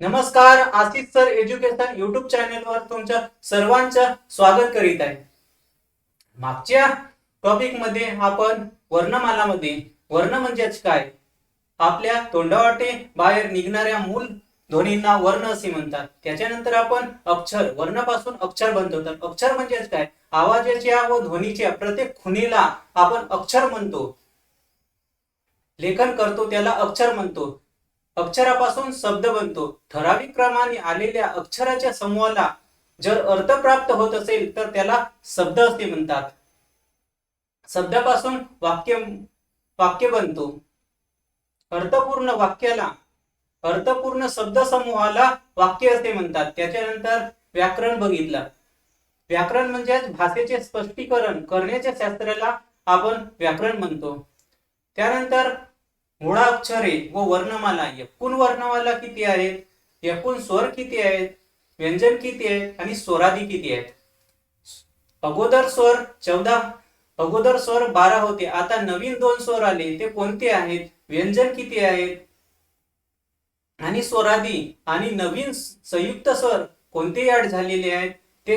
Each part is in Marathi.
नमस्कार आशिष सर एज्युकेशन युट्यूब चॅनेलवर तुमच्या सर्वांचं स्वागत करीत आहे. मागच्या टॉपिकमध्ये आपण वर्णमालामध्ये वर्ण म्हणजेच काय? आपल्या तोंडावाटे बाहेर निघणाऱ्या मूल ध्वनींना वर्ण असे म्हणतात. त्याच्यानंतर आपण अक्षर वर्णापासून अक्षर बनतो. तर अक्षर म्हणजेच काय? आवाजाच्या व ध्वनीच्या प्रत्येक खुणीला आपण अक्षर म्हणतो. लेखन करतो त्याला अक्षर म्हणतो. अक्षरापासून शब्द बनतो. ठराविक क्रमाने आलेल्या अक्षराच्या समूहाला जर अर्थ प्राप्त होत असेल तर त्याला शब्द असे म्हणतात. शब्दापासून वाक्य वाक्य बनतो. अर्थपूर्ण वाक्याला अर्थपूर्ण शब्द समूहाला वाक्य असे म्हणतात. त्याच्यानंतर व्याकरण बघितलं. व्याकरण म्हणजे भाषेचे स्पष्टीकरण करण्याच्या शास्त्राला आपण व्याकरण म्हणतो. त्यानंतर मुळाक्षरे व वर्णमाला एकूण वर्णमाला किती आहेत? एकूण स्वर किती आहेत? व्यंजन किती आहेत? आणि स्वरादी किती आहेत? अगोदर स्वर चौदा अगोदर स्वर बारा होते. आता नवीन दोन स्वर आले. ते कोणते आहेत? व्यंजन किती आहेत? आणि स्वरादी आणि नवीन संयुक्त स्वर कोणते ऍड झालेले आहेत? ते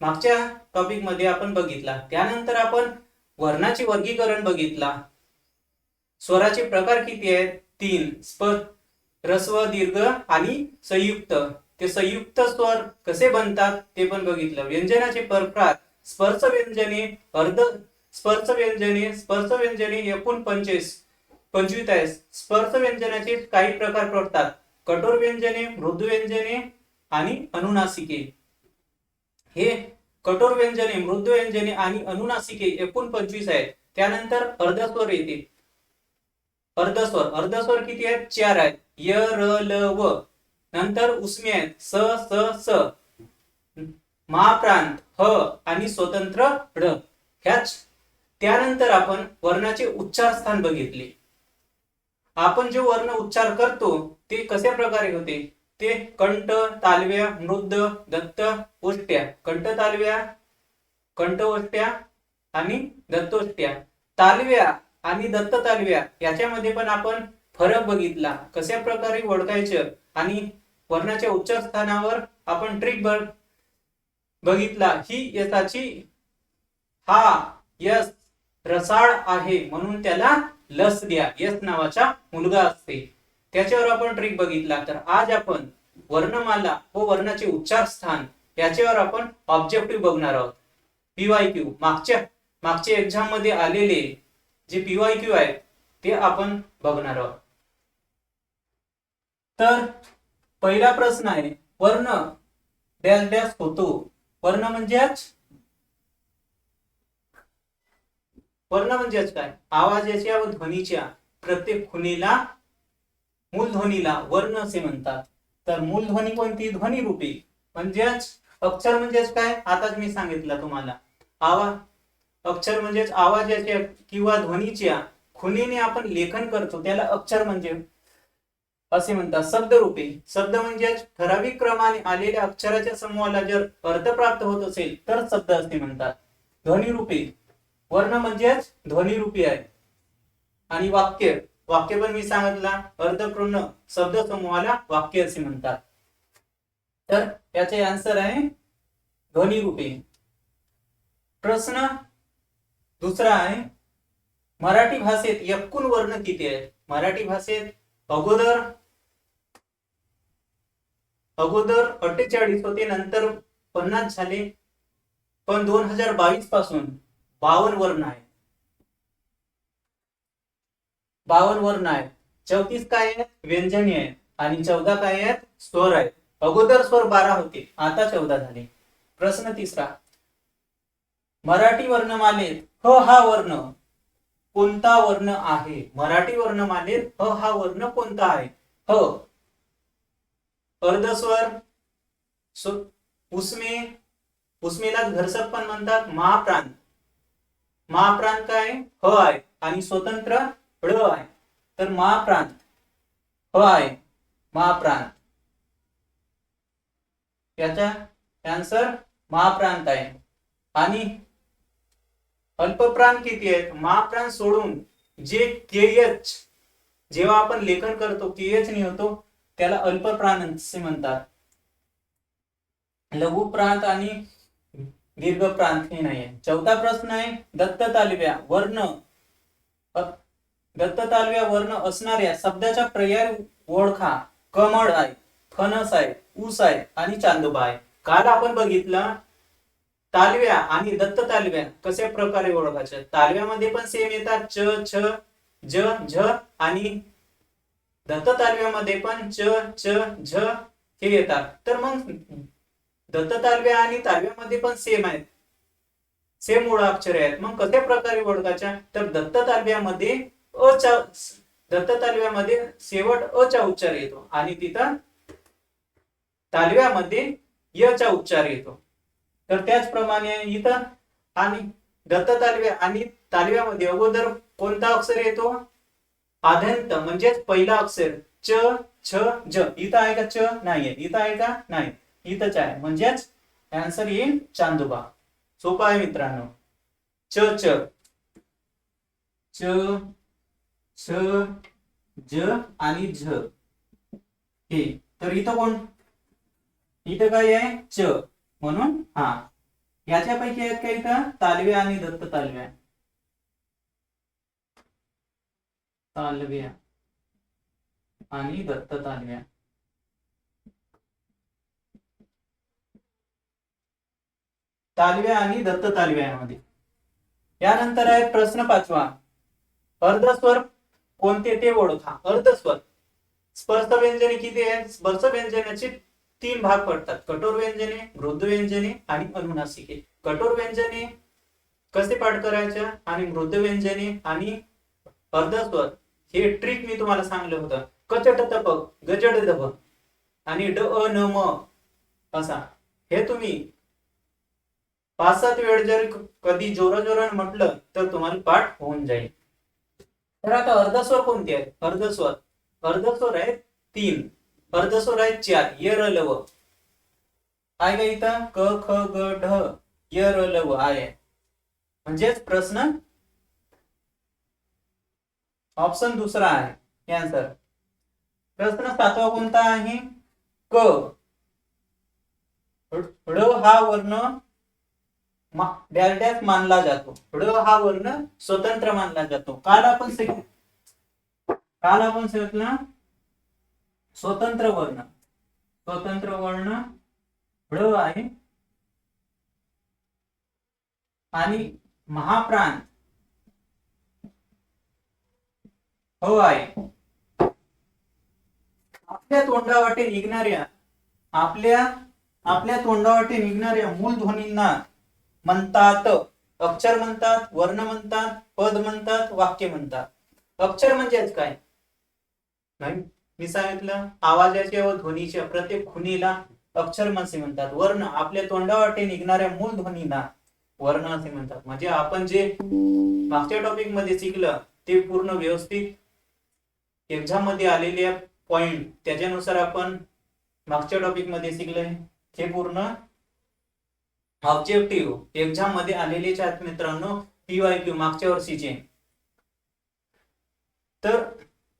मागच्या टॉपिकमध्ये आपण बघितला. त्यानंतर आपण वर्णाचे वर्गीकरण बघितला. स्वराचे प्रकार किती आहेत? तीन. स्पर रस्व दीर्घ आणि संयुक्त. ते संयुक्त स्वर कसे बनतात ते पण बघितलं. व्यंजनाचे प्रकार स्पर्श व्यंजने अर्ध स्पर्श व्यंजने स्पर्श व्यंजने एकूण पंचवीस पंचवीस. आहेत स्पर्श व्यंजनाचे काही प्रकार पडतात. कठोर व्यंजने मृदू व्यंजने आणि अनुनासिके. हे कठोर व्यंजने मृदू व्यंजने आणि अनुनासिके एकूण पंचवीस आहेत. त्यानंतर अर्धस्वर येते. अर्धस्वर. अर्धस्वर किती आहेत? चार आहेत. य र ल व. नंतर उष्मे आहेत. स स स. महाप्रांत ह आणि स्वतंत्र ढ ह्याच त्यानंतर आपण वर्णाचे उच्चार स्थान बघितले. आपण जे वर्ण उच्चार करतो ते कशा प्रकारे होते? ते कंठ तालव्या मृद दत्त ओष्ट्या कंठ तालव्या कंठ ओष्ट्या आणि दत्तोष्ट्या तालव्या आणि दत्त तालव्या याच्यामध्ये पण आपण फरक बघितला. कशा प्रकारे ओळखायचं आणि वर्णाच्या उच्चार स्थानावर आपण ट्रिक बघितला. ही यशाची हा यस रसाळ आहे म्हणून त्याला लस द्या. यस नावाचा मुलगा असते. त्याच्यावर आपण ट्रिक बघितला. तर आज आपण वर्णमाला व वर्णाचे उच्चार स्थान याच्यावर आपण ऑब्जेक्टिव्ह बघणार आहोत. पीवाय क्यू मागच्या मागच्या एक्झाममध्ये आलेले जे पीवाय क्यू आहे ते आपण बघणार आहोत. तर पहिला प्रश्न आहे वर्ण डॅश डॅश होतो. वर्ण म्हणजेच वर्ण म्हणजेच काय? आवाजाच्या व ध्वनीच्या प्रत्येक खुणीला मूलध्वनीला वर्ण असे म्हणतात. तर मूलध्वनी कोणती? ध्वनी रूपी म्हणजेच अक्षर म्हणजेच काय? आताच मी सांगितलं तुम्हाला. आवाज अक्षर म्हणजेच आवाजाच्या किंवा ध्वनीच्या खुनीने आपण लेखन करतो त्याला अक्षर म्हणजे असे म्हणतात शब्दरूपी. शब्द म्हणजे ठराविक क्रमाने आलेल्या अक्षराच्या समूहाला जर अर्थ प्राप्त होत असेल तर शब्द असे म्हणतात. ध्वनिरूपी. वर्ण म्हणजेच ध्वनिरूपी आहे. आणि वाक्य. वाक्य पण मी सांगितला अर्थपूर्ण शब्द समूहाला वाक्य असे म्हणतात. तर याचे आन्सर आहे ध्वनिरूपी. प्रश्न दुसरा आहे मराठी भाषेत एकूण वर्ण किती आहेत मराठी भाषेत अगोदर अगोदर अठ्ठेचाळीस होते नंतर पन्नास झाले. पण दोन हजार बावीसपासून बावन वर्ण आहे बावन वर्ण आहेत. चौतीस काय आहेत? व्यंजनी आहेत. आणि चौदा काय आहेत? स्वर आहेत. अगोदर स्वर बारा होते आता चौदा झाले. प्रश्न तिसरा मराठी वर्णमालेत ह हा वर्ण. कोणता वर्ण आहे? मराठी वर्णमालेत ह हा वर्ण कोणता आहे? ह. अर्धस्वर उस्मे उस्मेलाच घरसक पण म्हणतात. महाप्रांत. महाप्रांत काय? ह आहे. आणि स्वतंत्र ळ आहे. तर महाप्रांत. ह आहे. महाप्रांत. याचा आन्सर महाप्रांत आहे. आणि अल्पप्राण किती आहेत? महाप्राण सोडून जे के एच जेव्हा आपण लेखन करतो के एच ने होतो त्याला अल्पप्राण असे म्हणतात. लघु प्रांत आणि दीर्घ प्रांत हे नाही आहे चौथा प्रश्न आहे दत्त तालव्या वर्ण दत्त तालव्या वर्ण असणाऱ्या शब्दाच्या पर्याय ओळखा. कमळ आहे फणस आहे ऊस आहे आणि चांदोबा आहे. काल आपण बघितलं तालव्या आणि दत्त तालव्या कशा प्रकारे ओळखायच्या तालव्यामध्ये पण सेम येतात. च छ ज झ आणि दत्त तालव्यामध्ये पण च च झ हे येतात. तर मग दत्त तालव्या आणि तालव्यामध्ये पण सेम आहेत. सेम ओळाक्षरे आहेत. मग कशा प्रकारे ओळखायच्या? तर दत्त तालव्यामध्ये अ दत्त तालव्यामध्ये शेवट अ चा उच्चार येतो आणि तिथं तालव्यामध्ये य चा उच्चार येतो. तर त्याचप्रमाणे इथं आणि दत्त तालव्या आणि तालव्यामध्ये अगोदर कोणता अक्षर येतो? आद्यंत म्हणजेच पहिला अक्षर. च छ ज. इथं आहे का च? नाहीये. इथं आहे का? नाही. इथंच आहे. म्हणजेच आन्सर येईल चांदोबा. सोपा आहे मित्रांनो. च च. च छ ज आणि झ. हे. तर इथं कोण? इथं काय आहे? च. म्हणून हा. याच्यापैकी आहेत का इथं? तालव्या आणि दत्त तालव्या. तालव्या आणि दत्त तालव्या. तालव्या आणि दत्त तालव्या यामध्ये. यानंतर आहे प्रश्न पाचवा. अर्धस्वर कोणते ते ओळखा. अर्धस्वर. स्पर्श व्यंजने किती आहे स्पर्श व्यंजनाची तीन भाग पडतात. कठोर व्यंजने मृद व्यंजने आणि अनुनासिके. कठोर व्यंजने कसे पाठ करायच्या आणि मृद व्यंजने आणि अर्धस्वर हे ट्रिक मी तुम्हाला सांगलं होतं. कचट तपक गजड दपक आणि ड अ न म असा. हे तुम्ही पाच सात वेळ जर कधी जोराजोरान म्हटलं तर तुम्हाला पाठ होऊन जाईल. तर आता अर्धस्वर कोणते आहेत? अर्धस्वर. अर्धस्वर आहेत तीन. अर्धस्वर आहेत चार य र लव आहे का इथं? क ख ग ढ य र लव आहे. म्हणजेच प्रश्न? ऑप्शन दुसरा आहे. आन्सर प्रश्न सातवा कोणता आहे? क. ड हा वर्ण मा- डॅश मानला जातो. ड हा वर्ण स्वतंत्र मानला जातो. काल आपण काल आपण सांगितलं स्वतंत्र वर्ण. स्वतंत्र वर्ण ळ आहे. आणि महाप्राण. हो आहे. आपल्या तोंडावाटे निघणाऱ्या आपल्या आपल्या तोंडावाटे निघणाऱ्या मूल ध्वनींना म्हणतात अक्षर म्हणतात वर्ण म्हणतात पद म्हणतात वाक्य म्हणतात. अक्षर म्हणजेच काय? नाही. मी सांगितलं आवाजाच्या व ध्वनीच्या प्रत्येक खुनीला अक्षर असे म्हणतात. वर्ण आपल्या तोंडावाटे निघणाऱ्या मूळ ध्वनीला वर्ण असे म्हणतात. म्हणजे आपण जे मागच्या टॉपिकमध्ये शिकलं ते पूर्ण व्यवस्थित एक्झाममध्ये आलेले पॉइंट त्याच्यानुसार आपण मागच्या टॉपिकमध्ये शिकलोय हे पूर्ण ऑब्जेक्टिव्ह एक्झाममध्ये आलेलेच आहेत मित्रांनो पीवाय क्यू मागच्या वर्षीचे. तर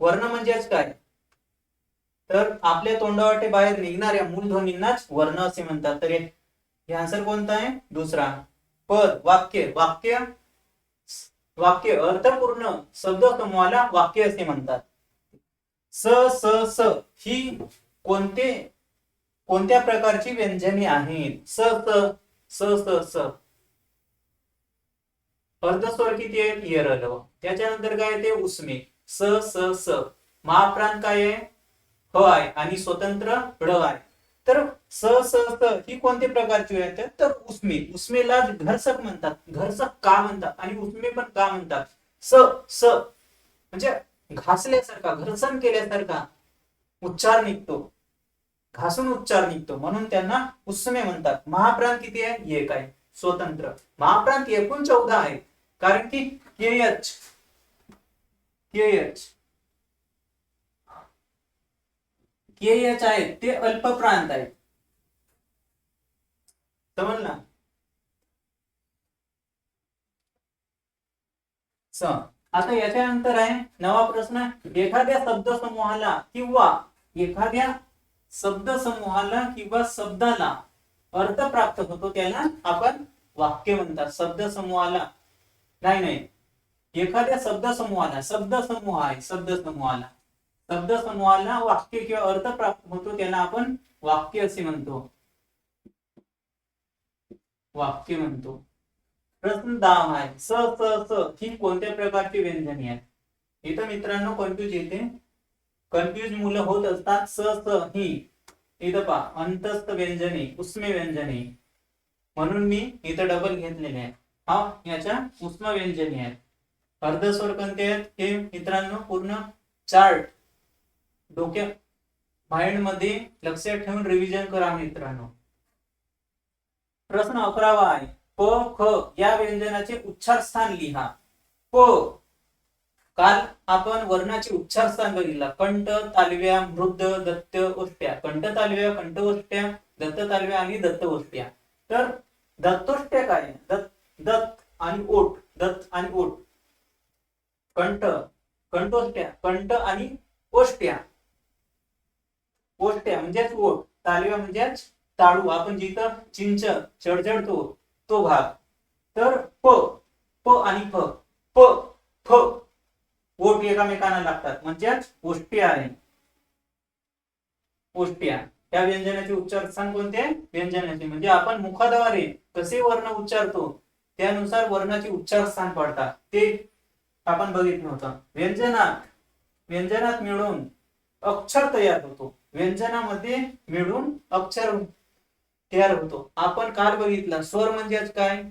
वर्ण म्हणजेच काय? तर आपल्या तोंडावाटे बाहेर निघणाऱ्या मूलध्वनींनाच वर्ण असे म्हणतात. तर हे आन्सर कोणता आहे? दुसरा. पद वाक्य. वाक्य वाक्य अर्थपूर्ण शब्द समूहाला वाक्य असे म्हणतात. स स स ही कोणते कोणत्या प्रकारची व्यंजने आहेत? स स स स स. अर्धस्वर किती आहेत? येरलव त्याच्यानंतर काय ते उसमे. स स स. महाप्रांत काय आहे? ह आहे आणि स्वतंत्र ड आहे तर स स स ही कोणत्या प्रकारची आहेत तर उस्मे. उस्मेला घरसक म्हणतात. घरसक का म्हणतात? आणि उस्मे पण का म्हणतात? स स. म्हणजे घासल्यासारखा घर्षण केल्यासारखा उच्चार निघतो. घासून उच्चार निघतो. म्हणून त्यांना उस्मे म्हणतात. महाप्रांत किती आहे? एक आहे. स्वतंत्र. महाप्रांत एकूण चौदा आहे. कारण की K H. K H. K H आहेत ते अल्प प्रांत आहेत. समजला स. आता याच्यानंतर आहे नवा प्रश्न एखाद्या शब्द समूहाला किंवा एखाद्या शब्द समूहाला किंवा शब्दाला अर्थ प्राप्त होतो त्याला आपण वाक्य म्हणतात. शब्द समूहाला. नाही नाही. एखाद्या शब्द समूहाला शब्द समूह आहे शब्द समूहाला. शब्द समूहाला वाक्य किंवा अर्थ प्राप्त होतो त्याला आपण वाक्य असे म्हणतो. वाक्य म्हणतो. प्रश्न दहा आहे. स स स ही कोणत्या प्रकारची व्यंजने आहेत? इथं मित्रांनो कन्फ्युज येते. कन्फ्युज मुलं होत असतात. स स ही इथं पहा अंतस्थ व्यंजने उष्मे व्यंजने. म्हणून मी इथं डबल घेतलेले आहे. हा याच्या उष्म व्यंजने आहेत. अर्धस्वर कोणते आहेत? हे मित्रांनो पूर्ण चार्ट डोक्या माइंडमध्ये लक्षात ठेवून रिव्हिजन करा मित्रांनो. प्रश्न अकरावा आहे. प ख या व्यंजनाचे उच्चार स्थान लिहा. प. काल आपण वर्णाचे उच्चार स्थान बघितला. कंठ तालव्या मृद दत्त ओष्ट्या. कंठ तालव्या कंठ ओष्ट्या दत्त तालव्या आणि दत्त ओष्ट्या. तर दत्तोष्ट्या काय? आहे? दत्त दत्त आणि ओट दत्त आणि ओट कंठ कंठोष्ट्या. कंठ आणि ओष्ट्या. ओट्या म्हणजेच ओट तालव्या म्हणजेच ताळू. आपण जिथं चिंच चढचढतो तो भाग. तर प प आणि फ. प फ. ओट एकामेकांना लागतात. म्हणजेच ओष्ट्या आहे ओष्ट्या त्या व्यंजनाचे उच्चार स्थान कोणते? व्यंजनाचे. म्हणजे आपण मुखाद्वारे कसे वर्ण उच्चारतो त्यानुसार वर्णाचे उच्चार स्थान पडतात. ते आपण बघितलं होतं. व्यंजनात व्यंजनात मिळून अक्षर तयार होतो. व्यंजनामध्ये मिळून अक्षर तयार होतो. आपण काल बघितलं स्वर म्हणजेच काय?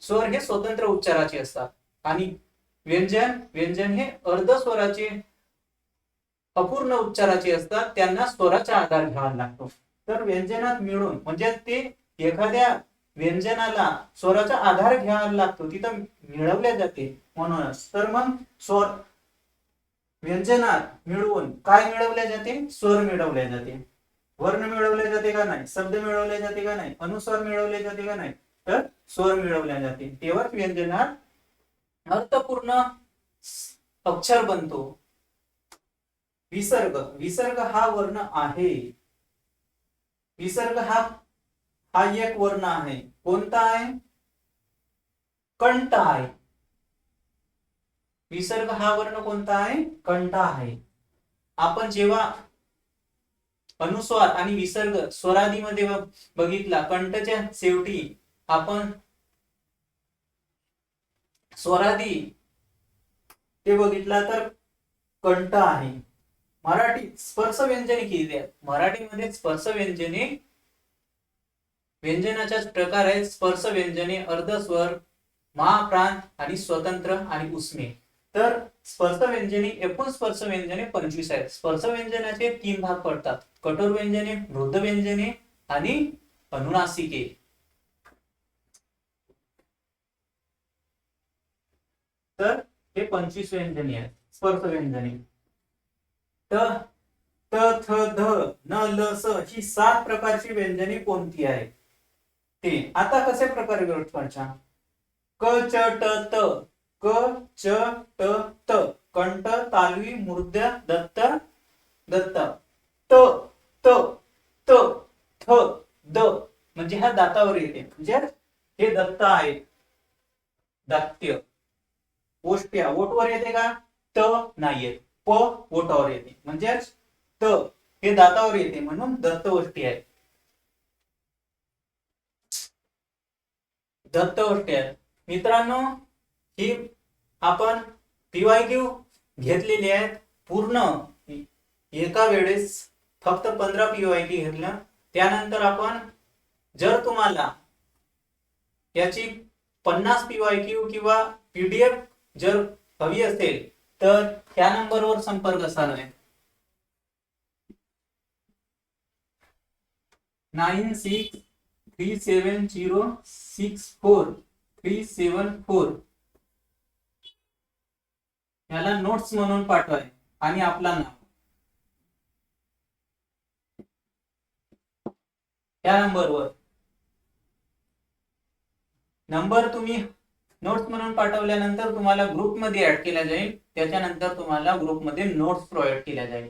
स्वर हे स्वतंत्र उच्चाराचे असतात. आणि व्यंजन व्यंजन हे अर्ध स्वराचे अपूर्ण उच्चाराचे असतात. त्यांना स्वराचा आधार घ्यावा लागतो. तर व्यंजनात मिळून म्हणजे ते एखाद्या व्यंजनाला स्वराचा आधार घ्यावा लागतो. तिथं मिळवल्या जाते. म्हणूनच. तर मग स्वर व्यंजनात मिळवून काय मिळवले जाते? स्वर मिळवले जाते. वर्ण मिळवले जाते का नाही? शब्द मिळवले जाते का नाही? अनुस्वर मिळवले जाते का नाही? तर स्वर मिळवल्या जाते. तेव्हाच व्यंजनात अर्थपूर्ण अक्षर बनतो. विसर्ग. विसर्ग हा वर्ण आहे. विसर्ग हा हा एक वर्ण आहे. कोणता आहे? कंठ आहे. विसर्ग हा वर्ण कोणता आहे? कंठ आहे. आपण जेव्हा अनुस्वार आणि विसर्ग स्वरादीमध्ये बघितला कंठच्या शेवटी आपण स्वरादी ते बघितला तर कंठ आहे. मराठी स्पर्श व्यंजने किती आहेत मराठीमध्ये स्पर्श व्यंजने व्यंजनाचा प्रकार आहेत स्पर्श व्यंजने अर्धस्वर महाप्रांत आणि स्वतंत्र आणि उस्मे. तर स्पर्श व्यंजने एकूण स्पर्श व्यंजने पंचवीस आहेत. स्पर्श व्यंजनाचे तीन भाग पडतात. कठोर व्यंजने मृद व्यंजने आणि अनुनासिके. तर हे पंचवीस व्यंजने आहेत. स्पर्श व्यंजने. त त थ ध न ल स ही सात प्रकारची व्यंजने कोणती आहेत? ते. आता कसे प्रकारे व्याख्या क च ट त. क च ट त. कंठ तालवी मूर्ध्य दत्त दत्त. त त त थ द. म्हणजे ह्या दातावर येते. म्हणजे हे दत्त आहे. दात्य. ओष्ट्या ओटवर येते का? त नाही येत. प ओटावर येते. म्हणजेच त. हे दातावर येते म्हणून दत्त ओष्टी आहे. दत्त ओष्टी आहे. मित्रांनो ही आपण पीवायक्यू घेतलेली आहेत पूर्ण एका वेळेस फक्त पंधरा पीवायक्यू घेतलं त्यानंतर आपण जर तुम्हाला याची पन्नास पीवायक्यू किंवा पीडीएफ जर हवी असेल तर त्या नंबरवर संपर्क साधा. Nine six three seven zero six four three seven four. याला नोट्स म्हणून पाठवाय आणि आपला नाव. या नंबरवर नंबर तुम्ही नोट्स म्हणून पाठवल्यानंतर तुम्हाला ग्रुपमध्ये ऍड केला जाईल. त्याच्यानंतर तुम्हाला ग्रुपमध्ये नोट्स प्रोव्हाइड केल्या जाईल.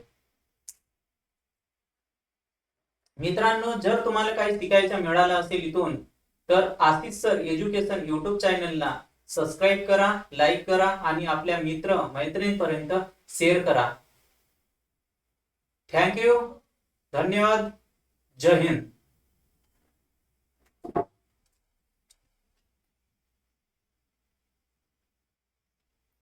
मित्रांनो जर तुम्हाला काही शिकायचं मिळालं असेल इथून तर आशिष सर एज्युकेशन युट्यूब चॅनलला सबस्क्राईब करा लाईक करा आणि आपल्या मित्र मैत्रिणींपर्यंत शेअर करा. थँक्यू धन्यवाद. जय हिंद.